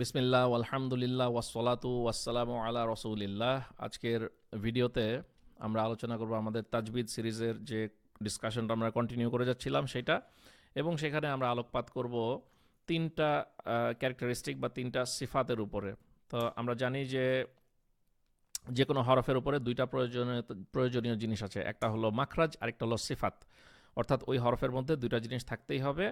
বিসমিল্লাহ আলহামদুলিল্লাহ ওয়াসলাতু ওয়াসালামু আলা রসুলিল্লাহ। আজকের ভিডিওতে আমরা আলোচনা করব আমাদের তাজবিদ সিরিজের যে ডিসকাশনটা আমরা কন্টিনিউ করে যাচ্ছিলাম সেটা, এবং সেখানে আমরা আলোকপাত করব তিনটা ক্যারেক্টারিস্টিক বা তিনটা সিফাতের উপরে। তো আমরা জানি যে যে কোনো হরফের উপরে দুইটা প্রয়োজনীয় প্রয়োজনীয় জিনিস আছে। একটা হলো মাখরাজ, আরেকটা হলো সিফাত। অর্থাৎ ওই হরফের মধ্যে দুইটা জিনিস থাকতেই হবে,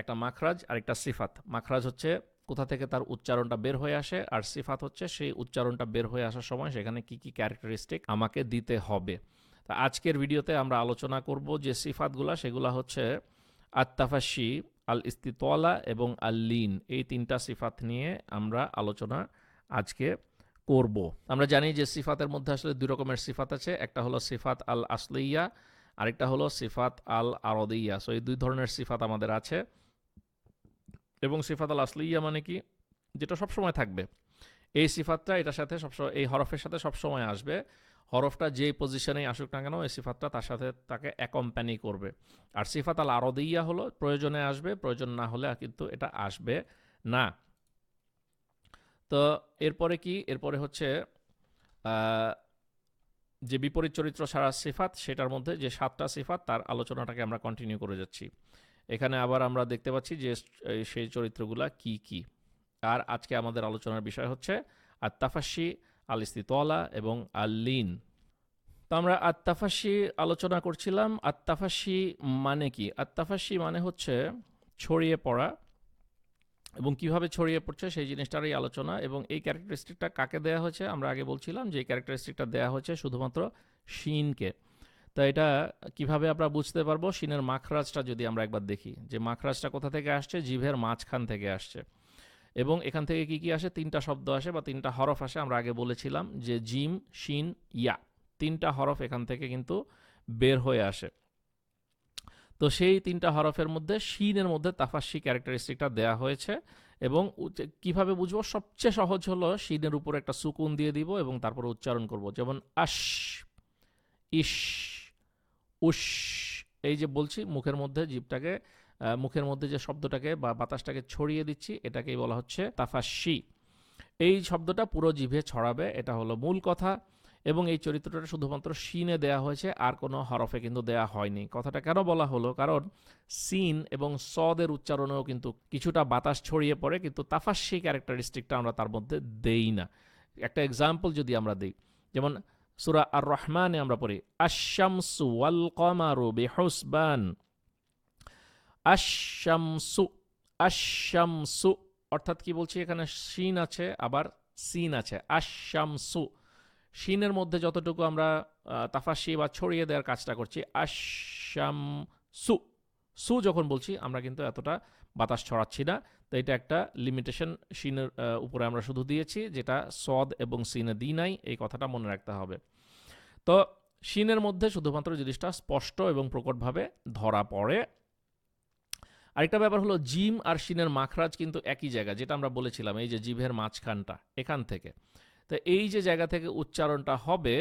একটা মাখরাজ আর একটা সিফাত। মাখরাজ হচ্ছে কোথা থেকে তার উচ্চারণটা বের হয়ে আসে আর সিফাত হচ্ছে সেই উচ্চারণটা বের হয়ে আসার সময় সেখানে কি কি ক্যারেক্টারিস্টিক আমাকে দিতে হবে। তা আজকের ভিডিওতে আমরা আলোচনা করব যে সিফাতগুলা, সেগুলা হচ্ছে আত্তাফাসি আল ইস্তিতলা এবং আল লিন এই তিনটা সিফাত নিয়ে আমরা আলোচনা আজকে করব। আমরা জানি যে সিফাতের মধ্যে আসলে দুই রকমের সিফাত আছে। একটা হলো সিফাত আল আসলিয়া আরেকটা হলো সিফাত আল আরদিয়া সো এই দুই ধরনের সিফাত আমাদের আছে। এবং সিফাত আল আসলিয়া মানে কি? যেটা সবসময় থাকবে। এই সিফাতটা এটার সাথে সবসময়, এই হরফের সাথে সবসময় আসবে। হরফটা যে পজিশনেই আসুক না কেন, এই সিফাতটা তার সাথে তাকে অ্যাকম্প্যানি করবে। আর সিফাত আল আরদিয়া হলো, প্রয়োজনে আসবে, প্রয়োজন না হলে কিন্তু এটা আসবে না। তো এরপরে কি? এরপরে হচ্ছে যে বিপরীত চরিত্র ছাড়া সিফাত, সেটার মধ্যে যে সাতটা সিফাত, তার আলোচনাটাকে আমরা কন্টিনিউ করে যাচ্ছি। এখানে আবার আমরা দেখতে পাচ্ছি যে সেই চরিত্রগুলা কি কি। আর আজকে আমাদের আলোচনার বিষয় হচ্ছে আত্তাফাসি আল ইস্তিতলা এবং আল্লিন। তো আমরা আত্তাফাসি আলোচনা করছিলাম। আত্তাফাসি মানে কি? আত্তাফাসি মানে হচ্ছে ছড়িয়ে পড়া এবং কীভাবে ছড়িয়ে পড়ছে সেই জিনিসটারই আলোচনা এবং এই ক্যারেক্টারিস্টিকটা কাকে দেয়া হয়েছে? আমরা আগে বলছিলাম যে এই ক্যারেক্টারিস্টিকটা দেয়া হয়েছে শুধুমাত্র শিনকে। তো এটা কীভাবে আমরা বুঝতে পারব? শিনের মাখরাজটা যদি আমরা একবার দেখি, যে মাখরাজটা কোথা থেকে আসছে? জিভের মাঝখান থেকে আসছে। এবং এখান থেকে কি কি আসে? তিনটা শব্দ আসে বা তিনটা হরফ আসে। আমরা আগে বলেছিলাম যে জিম, শিন, ইয়া তিনটা হরফ এখান থেকে কিন্তু বের হয়ে আসে। তো সেই তিনটা হরফের মধ্যে শিনের মধ্যে তাফাসি ক্যারেক্টারিস্টিকটা দেয়া হয়েছে এবং কীভাবে বুঝব? সবচেয়ে সহজ হলো শিনের উপর একটা সুকুন দিয়ে দিব এবং তারপর উচ্চারণ করব। যেমন আশ ইস উস, এই যে বলছি, মুখের মধ্যে জীবটাকে মুখের মধ্যে যে শব্দটাকে বা বাতাসটাকে ছড়িয়ে দিচ্ছি, এটাকেই বলা হচ্ছে তাফাসি এই শব্দটা পুরো জিভে ছড়াবে, এটা হলো মূল কথা। এবং এই চরিত্রটা শুধুমাত্র সিনে দেয়া হয়েছে, আর কোনো হরফে কিন্তু দেয়া হয়নি। কথাটা কেন বলা হলো? কারণ সিন এবং সদের উচ্চারণেও কিন্তু কিছুটা বাতাস ছড়িয়ে পড়ে, কিন্তু তাফাসি ক্যারেক্টারিস্টিকটা আমরা তার মধ্যে দেই না। একটা এক্সাম্পল যদি আমরা দিই, যেমন সুরা আর রহমানে আমরা পড়ি আশামসু ওয়াল কমারু বেহসবান। আশামসু আশামসু অর্থাৎ কি বলছি এখানে? সিন আছে, আবার সিন আছে। আশামসু শিনের মধ্যে যতটুকু আমরা তাফাসি বা ছড়িয়ে দেওয়ার কাজটা করছি আশাম সু সু যখন বলছি, আমরা কিন্তু এতটা বাতাস ছড়াচ্ছি না। তো এটা একটা লিমিটেশন সিনের উপরে আমরা শুধু দিয়েছি, যেটা সদ এবং সিনে দিই নাই, এই কথাটা মনে রাখতে হবে। তো সিনের মধ্যে শুধুমাত্র জিনিসটা স্পষ্ট এবং প্রকটভাবে ধরা পড়ে। আরেকটা ব্যাপার হলো, জিম আর সিনের মাখরাজ কিন্তু একই জায়গা, যেটা আমরা বলেছিলাম, এই যে জিভের মাঝখানটা, এখান থেকে। তো এই যে জায়গা থেকে উচ্চারণটা হবে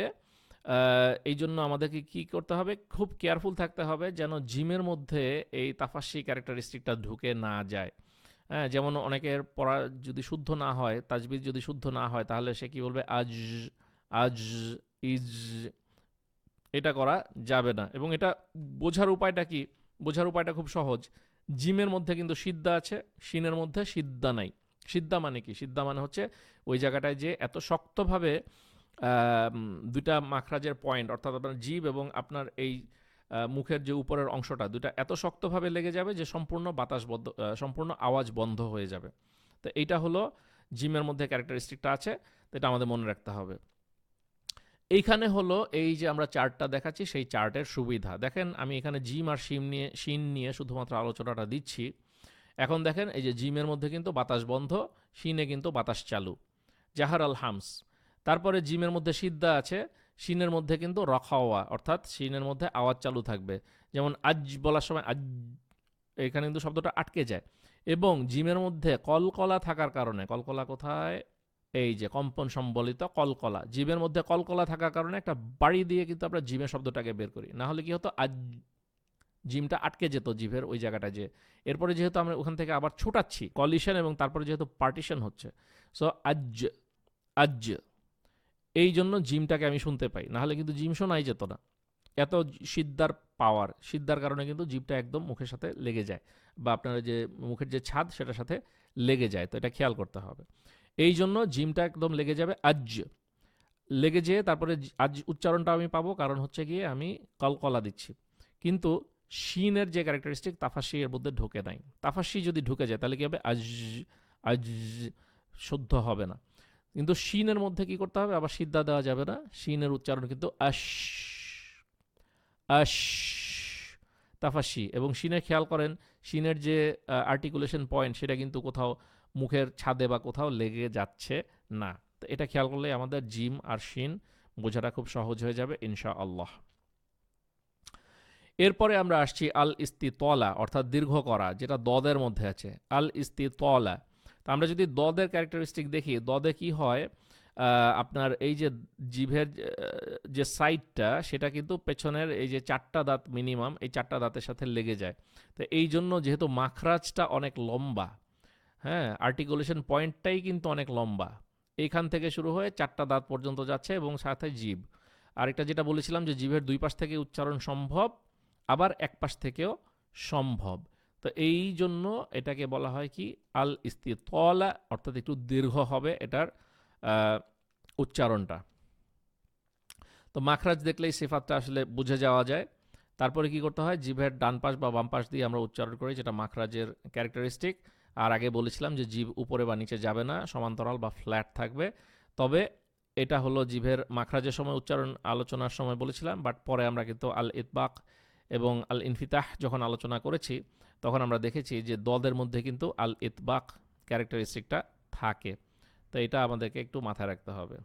এই জন্য আমাদেরকে কি করতে হবে, খুব কেয়ারফুল থাকতে হবে, যেন জিমের মধ্যে এই তাফাসি ক্যারেক্টারিস্টিকটা ঢুকে না যায়। হ্যাঁ যেমন অনেকের পড়া যদি শুদ্ধ না হয় তাজবিদ যদি শুদ্ধ না হয়, তাহলে সে কি বলবে? আজ আজ, ইজ, এটা করা যাবে না। এবং এটা বোঝার উপায়টা কি? বোঝার উপায়টা খুব সহজ। জিমের মধ্যে কিন্তু সিদ্ধা আছে, শিনের মধ্যে সিদ্ধা নাই। সিদ্ধা মানে কি? সিদ্ধা মানে হচ্ছে ওই জায়গাটায় যে এত শক্তভাবে দুইটা মাখরাজের পয়েন্ট, অর্থাৎ আপনার জীব এবং আপনার এই মুখের যে উপরের অংশটা দুটা এত শক্তভাবে লেগে যাবে যে সম্পূর্ণ বাতাস বদ্ধ সম্পূর্ণ আওয়াজ বন্ধ হয়ে যাবে। তো এইটা হলো জিমের মধ্যে ক্যারেক্টারিস্টিকটা আছে, তো এটা আমাদের মনে রাখতে হবে। এইখানে হলো এই যে আমরা চার্টটা দেখাচ্ছি, সেই চার্টের সুবিধা। দেখেন, আমি এখানে জিম আর শিম নিয়ে, শিন নিয়ে শুধুমাত্র আলোচনাটা দিচ্ছি। এখন দেখেন, এই যে জিমের মধ্যে কিন্তু বাতাস বন্ধ, শিনে কিন্তু বাতাস চালু। জাহার আল হামস। তারপরে জিমের মধ্যে সিদ্ধা আছে শিনের মধ্যে কিন্তু রখাওয়া অর্থাৎ শিনের মধ্যে আওয়াজ চালু থাকবে। যেমন আজ বলার সময় আজ এখানে কিন্তু শব্দটা আটকে যায়। এবং জিমের মধ্যে কলকলা থাকার কারণে, কলকলা কোথায়? এই যে কম্পন সম্বলিত কলকলা। জিমের মধ্যে কলকলা থাকার কারণে একটা বাড়ি দিয়ে কিন্তু আমরা জিমের শব্দটাকে বের করি। না হলে কি হতো? আজ জিমটা আটকে যেত জিভের ওই জায়গাটা যে। এরপরে যেহেতু আমরা ওখান থেকে আবার ছোটাচ্ছি, কলিশন এবং তারপরে যেহেতু পার্টিশন হচ্ছে। সো আজ আজ এই জন্য জিমটাকে আমি শুনতে পাই। নাহলে কিন্তু জিম শোনাই যেত না। এত সিদ্ধার পাওয়ার সিদ্ধার কারণে কিন্তু জিভটা একদম মুখের সাথে লেগে যায় বা আপনার যে মুখের যে ছাদ সেটার সাথে লেগে যায়। তো এটা খেয়াল করতে হবে। এই জন্য জিমটা একদম লেগে যাবে আজ। লেগে যেয়ে তারপরে আজ উচ্চারণটা আমি পাবো। কারণ হচ্ছে গিয়ে আমি কলকলা দিচ্ছি। কিন্তু শিনের যে ক্যারেক্টারিস্টিক তাফাসি এর মধ্যে ঢোকে নাই। তাফাসি যদি ঢুকে যায় তাহলে কি হবে? আজ আজ শুদ্ধ হবে না। কিন্তু শিনের মধ্যে কি করতে হবে? আবার সিদ্ধা দেওয়া যাবে না। শিনের উচ্চারণ কিন্তু আশ তাফাসি এবং শিনে খেয়াল করেন, শিনের যে আর্টিকুলেশন পয়েন্ট সেটা কিন্তু কোথাও মুখের ছাদে বা কোথাও লেগে যাচ্ছে না। তো এটা খেয়াল করলে আমাদের জিম আর শিন বোঝাটা খুব সহজ হয়ে যাবে ইনশা আল্লাহ এরপরে আমরা আসছি আল ইস্তিতলা অর্থাৎ দীর্ঘ করা, যেটা দদের মধ্যে আছে। আল ইস্তিতলা তা আমরা যদি দদের ক্যারেক্টারিস্টিক দেখি, দদে কি হয় আপনার এই যে জিভের যে সাইডটা সেটা কিন্তু পেছনের এই যে চারটা দাঁত মিনিমাম এই চারটা দাঁতের সাথে লেগে যায়। তো এই জন্য যেহেতু মাখরাজটা অনেক লম্বা হ্যাঁ আর্টিকুলেশন পয়েন্টটাই কিন্তু অনেক লম্বা। এইখান থেকে শুরু হয়ে চারটা দাঁত পর্যন্ত যাচ্ছে এবং সাথে জিভ। আরেকটা যেটা বলেছিলাম যে জিভের দুই পাশ থেকে উচ্চারণ সম্ভব, আবার এক পাশ থেকেও সম্ভব। তো এই জন্য এটাকে বলা হয় কি? আল ইস্তিতলা অর্থাৎ একটু দীর্ঘ হবে এটার উচ্চারণটা। তো মাখরাজ দেখলেই সিফাতটা আসলে বুঝে যাওয়া যায়। তারপরে কি করতে হয়? জিভের ডান পাশ বা বাম পাশ দিয়ে আমরা উচ্চারণ করি, যেটা মাখরাজের ক্যারেক্টারিস্টিক। আর আগে বলেছিলাম যে জিভ উপরে বা নিচে যাবে না, সমান্তরাল বা ফ্ল্যাট থাকবে। তবে এটা হলো জিভের মাখরাজের সময় উচ্চারণ, আলোচনার সময় বলেছিলাম, বাট পরে আমরা কিন্তু আল ইতবাক এবং আল ইনফিতাহ যখন আলোচনা করেছি তখন আমরা দেখেছি যে দদের মধ্যে কিন্তু আল ইতবাক ক্যারেক্টারিস্টিকটা থাকে। তো এটা আমাদেরকে একটু মাথায় রাখতে হবে।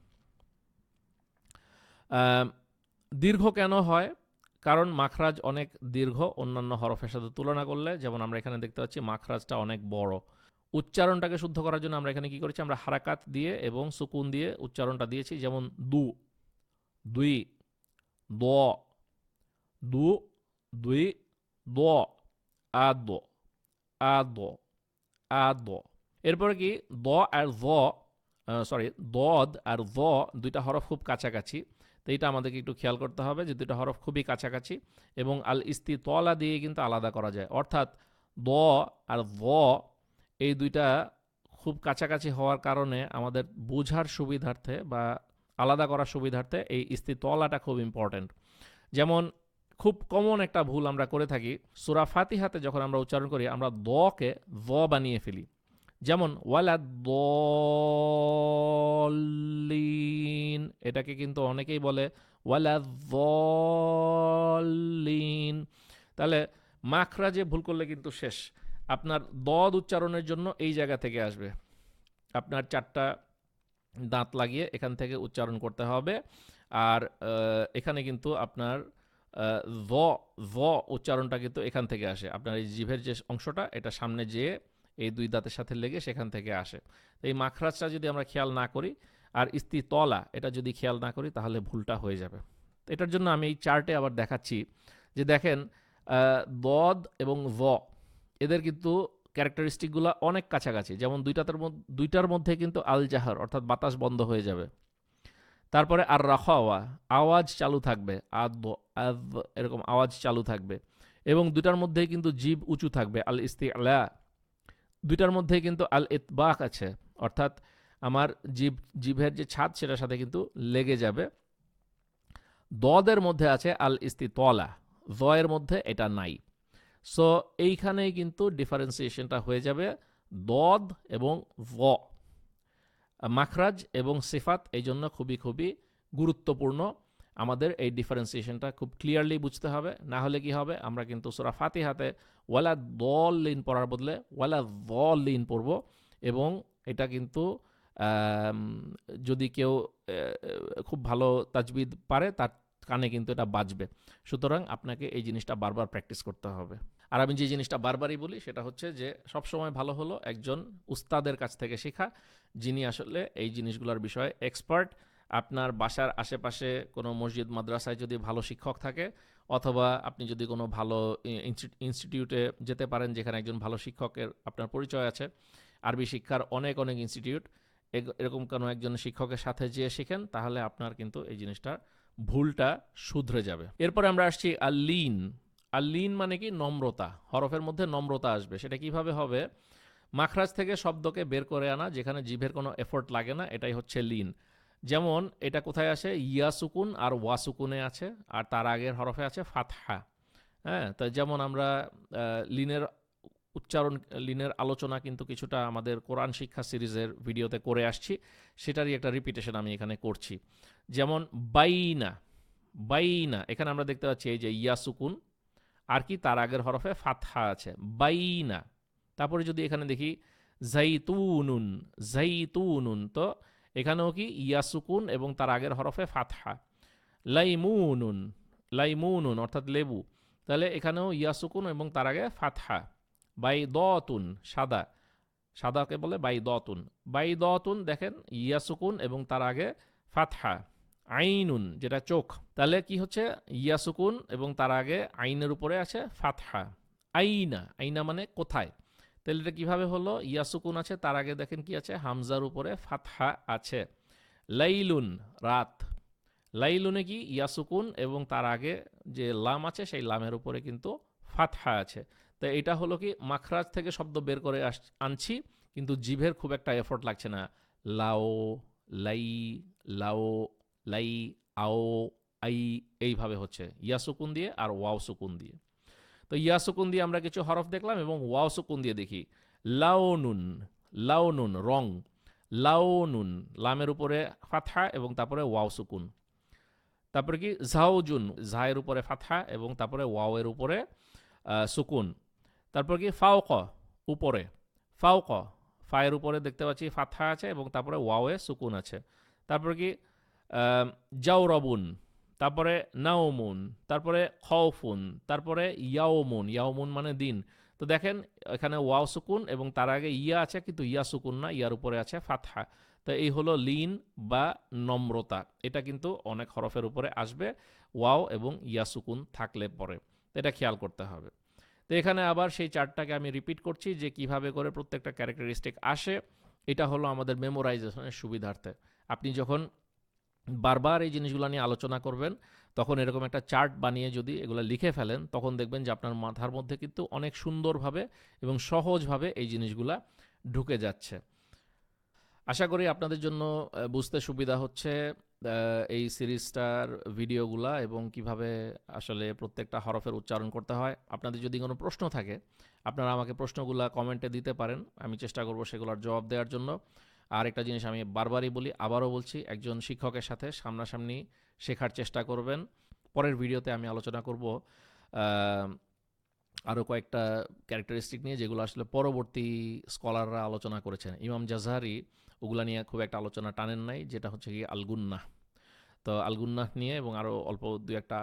দীর্ঘ কেন হয়? কারণ মাখরাজ অনেক দীর্ঘ অন্যান্য হরফের সাথে তুলনা করলে, যেমন আমরা এখানে দেখতে পাচ্ছি মাখরাজটা অনেক বড়। উচ্চারণটাকে শুদ্ধ করার জন্য আমরা এখানে কি করেছি? আমরা হারাকাত দিয়ে এবং সুকুন দিয়ে উচ্চারণটা দিয়েছি, যেমন দু, দুই, দ, দু, দুই, দ। আদ আদ আদ। এরপরে কি, দ আর জ সরি দদ আর জ দুইটা হরফ খুব কাছাকাছি। তো এইটা আমাদেরকে একটু খেয়াল করতে হবে যে দুইটা হরফ খুবই কাছাকাছি এবং আল ইস্তি তলা দিয়ে কিন্তু আলাদা করা যায়। অর্থাৎ দ আর জ এই দুইটা খুব কাছাকাছি হওয়ার কারণে আমাদের বোঝার সুবিধার্থে বা আলাদা করার সুবিধার্থে এই ইস্তি তলাটা খুব ইম্পর্ট্যান্ট যেমন খুব কমন একটা ভুল আমরা করে থাকি। সুরা ফাতিহাতে যখন আমরা উচ্চারণ করি, আমরা দকে জ বানিয়ে ফেলি। যেমন ওয়ালা দলিন এটাকে কিন্তু অনেকেই বলে ওয়ালা দলিন তাহলে মাখরা যে ভুল করলে কিন্তু শেষ। আপনার দদ উচ্চারণের জন্য এই জায়গা থেকে আসবে। আপনার চারটা দাঁত লাগিয়ে এখান থেকে উচ্চারণ করতে হবে। আর এখানে কিন্তু আপনার ভ ভ উচ্চারণটা কিন্তু এখান থেকে আসে। আপনার এই জিভের যে অংশটা, এটা সামনে যেয়ে এই দুই দাঁতের সাথে লেগে সেখান থেকে আসে। তো এই মাখরাজটা যদি আমরা খেয়াল না করি, আর ইস্তি তলা এটা যদি খেয়াল না করি, তাহলে ভুলটা হয়ে যাবে। এটার জন্য আমি এই চার্টে আবার দেখাচ্ছি যে দেখেন দদ এবং ভ, এদের কিন্তু ক্যারেক্টারিস্টিকগুলো অনেক কাছাকাছি। যেমন দুইটাতের দুইটার মধ্যে কিন্তু আল জাহার অর্থাৎ বাতাস বন্ধ হয়ে যাবে। তারপরে আর রাখাওয়া আওয়াজ চালু থাকবে আদ আদ, এরকম আওয়াজ চালু থাকবে। এবং দুটার মধ্যেই কিন্তু জীব উঁচু থাকবে, আল ইস্তি আলা দুইটার মধ্যে কিন্তু আল ইতবাক আছে, অর্থাৎ আমার জীব জিভের যে ছাদ, সেটার সাথে কিন্তু লেগে যাবে। দদের মধ্যে আছে আল ইস্তি তলা জয়ের মধ্যে এটা নাই। সো এইখানেই কিন্তু ডিফারেন্সিয়েশনটা হয়ে যাবে, দদ এবং ভ মাখরাজ এবং সিফাত এই জন্য খুবই খুবই গুরুত্বপূর্ণ। আমাদের এই ডিফারেন্সিয়েশনটা খুব ক্লিয়ারলি বুঝতে হবে। না হলে কি হবে? আমরা কিন্তু সুরা ফাতিহাতে ওয়ালা দল লিন পড়ার বদলে ওয়ালা দল লিন পড়ব এবং এটা কিন্তু যদি কেউ খুব ভালো তাজবিদ পারে, তার কানে কিন্তু এটা বাজবে। সুতরাং আপনাকে এই জিনিসটা বারবার প্র্যাকটিস করতে হবে। আর আমি যে জিনিসটা বারবারই বলি, সেটা হচ্ছে যে সবসময় ভালো হলো একজন উস্তাদের কাছ থেকে শেখা। যিনি আসলে এই জিনিসগুলোর বিষয়ে এক্সপার্ট আপনার বাসার আশেপাশে কোনো মসজিদ, মাদ্রাসায় যদি ভালো শিক্ষক থাকে, অথবা আপনি যদি কোনো ভালো ইনস্টিটিউটে যেতে পারেন যেখানে একজন ভালো শিক্ষকের আপনার পরিচয় আছে, আরবি শিক্ষার অনেক অনেক ইনস্টিটিউট এরকম কোনো একজন শিক্ষকের সাথে যেয়ে শিখেন, তাহলে আপনার কিন্তু এই জিনিসটা ভুলটা শুধরে যাবে। এরপরে আমরা আসছি আল্লিন। আল্লিন মানে কি? নম্রতা। হরফের মধ্যে নম্রতা আসবে। সেটা কীভাবে হবে? মাখরাজ থেকে শব্দকে বের করে আনা, যেখানে জিভের কোনো এফোর্ট লাগে না, এটাই হচ্ছে লিন। যেমন, এটা কোথায় আসে? ইয়া সুকুন আর ওয়া সুকুনে আছে, আর তার আগের হরফে আছে ফাতহা। হ্যাঁ তো যেমন আমরা লিনের উচ্চারণ, লিনের আলোচনা কিন্তু কিছুটা আমাদের কোরআন শিক্ষা সিরিজের ভিডিওতে করে আসছি, সেটারই একটা রিপিটেশন আমি এখানে করছি। যেমন, বাইনা বাইনা, এখানে আমরা দেখতে পাচ্ছি এই যে ইয়া সুকুন, আর কি তার আগের হরফে ফাতহা আছে। বাইনা তারপরে যদি এখানে দেখি জাইতুনুন জাইতুনুন, তো এখানেও কি ইয়াসুকুন এবং তার আগের হরফে ফাতহা। লাইমুনুন লাইমুনুন অর্থাৎ লেবু। তাহলে এখানেও ইয়া সুকুন এবং তার আগে ফাতহা। বাই দতুন সাদা। সাদাকে বলে বাই দতুন বাই দতুন দেখেন ইয়াসুকুন এবং তার আগে ফাতহা। আইনুন, যেটা চোখ। তাহলে কি হচ্ছে? ইয়া সুকুন এবং তার আগে আইনের উপরে আছে ফাতহা। আইনা আইনা মানে কোথায়? তাহলে এটা কীভাবে হলো? ইয়া সুকুন আছে, তার আগে দেখেন কি আছে? হামজার উপরে ফাতহা আছে। লাইলুন, রাত। লাইলুনে কি? ইয়া সুকুন এবং তার আগে যে লাম আছে, সেই লামের উপরে কিন্তু ফাতহা আছে। তো এটা হলো কি? মাখরাজ থেকে শব্দ বের করে আস, আনছি, কিন্তু জিভের খুব একটা এফোর্ট লাগছে না। লাও, লাই লাও, লাই, আও, আই, এইভাবে হচ্ছে। ইয়া সুকুন দিয়ে আর ওয়াও সুকুন দিয়ে। তো ইয়া সুকুন দিয়ে আমরা কিছু হরফ দেখলাম এবং ওয়াও সুকুন দিয়ে দেখি। লাউনুন লাউনুন রং। লাউনুন লামের উপরে ফাথা এবং তারপরে ওয়াও সুকুন তারপরে কি? ঝাউজুন, ঝায়ের উপরে ফাথা এবং তারপরে ওয়াওয়ের উপরে সুকুন। তারপর কি? ফাওক, উপরে। ফাওক, ফায়ের উপরে দেখতে পাচ্ছি ফাথা আছে এবং তারপরে ওয়াওয়ে সুকুন আছে। তারপর কি? জাউরবুন তারপরে নাওমুন, তারপরে খৌফুন তারপরে ইয়াওমুন ইয়াওমুন মানে দিন। তো দেখেন, এখানে ওয়াও সুকুন এবং তার আগে ইয়া আছে, কিন্তু ইয়া সুকুন না, ইয়ার উপরে আছে ফাতহা। তো এই হলো লিন বা নম্রতা। এটা কিন্তু অনেক হরফের উপরে আসবে, ওয়াও এবং ইয়া সুকুন থাকলে পরে। এটা খেয়াল করতে হবে। তো এখানে আবার সেই চারটাকে আমি রিপিট করছি যে কীভাবে করে প্রত্যেকটা ক্যারেক্টারিস্টিক আসে। এটা হলো আমাদের মেমোরাইজেশনের সুবিধার্থে। আপনি যখন বারবার এই জিনিসগুলো নিয়ে আলোচনা করবেন, তখন এরকম একটা চার্ট বানিয়ে যদি এগুলো লিখে ফেলেন, তখন দেখবেন যে আপনার মাথার মধ্যে কিন্তু অনেক সুন্দরভাবে এবং সহজভাবে এই জিনিসগুলা ঢুকে যাচ্ছে। আশা করি আপনাদের জন্য বুঝতে সুবিধা হচ্ছে এই সিরিজটার ভিডিওগুলা এবং কীভাবে আসলে প্রত্যেকটা হরফের উচ্চারণ করতে হয়। আপনাদের যদি কোনো প্রশ্ন থাকে, আপনারা আমাকে প্রশ্নগুলা কমেন্টে দিতে পারেন, আমি চেষ্টা করব সেগুলোর জবাব দেওয়ার জন্য। আর একটা জিনিস আমি বারবারই বলি, আবারও বলছি, একজন শিক্ষকের সাথে সামনাসামনি শেখার চেষ্টা করবেন। পরের ভিডিওতে আমি আলোচনা করব আরও কয়েকটা ক্যারেক্টারিস্টিক নিয়ে যেগুলো আসলে পরবর্তী স্কলাররা আলোচনা করেছেন। ইমাম জাজহারি, ওগুলা নিয়ে খুব একটা আলোচনা টানেন নাই, যেটা হচ্ছে কি আলগুন্নাহ। তো আলগুন্নাহ নিয়ে এবং আরও অল্প দু একটা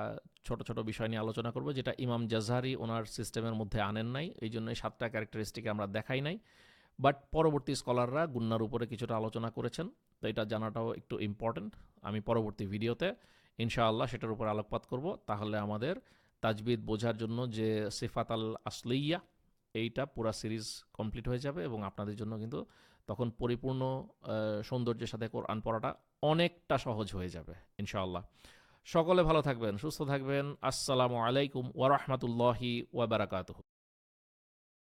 ছোট ছোট বিষয় নিয়ে আলোচনা করব, যেটা ইমাম জাজহারি ওনার সিস্টেমের মধ্যে আনেন নাই এই জন্যই সাতটা ক্যারেক্টারিস্টিক আমরা দেখাই নাই। বাট পরবর্তী স্কলাররা গুন্নার উপরে কিছুটা আলোচনা করেছেন, তো এটা জানাটাও একটু ইম্পর্ট্যান্ট আমি পরবর্তী ভিডিওতে ইনশাআল্লাহ সেটার উপর আলোকপাত করব। তাহলে আমাদের তাজবিদ বোঝার জন্য যে সিফাত আল আসলিয়া, এইটা পুরা সিরিজ কমপ্লিট হয়ে যাবে এবং আপনাদের জন্য কিন্তু তখন পরিপূর্ণ সৌন্দর্যের সাথে কোরআন পড়াটা অনেকটা সহজ হয়ে যাবে, ইনশাআল্লাহ। সকলে ভালো থাকবেন, সুস্থ থাকবেন। আসসালামু আলাইকুম ওয়ারহমতুল্লাহি ওয়াবারাকাতুহ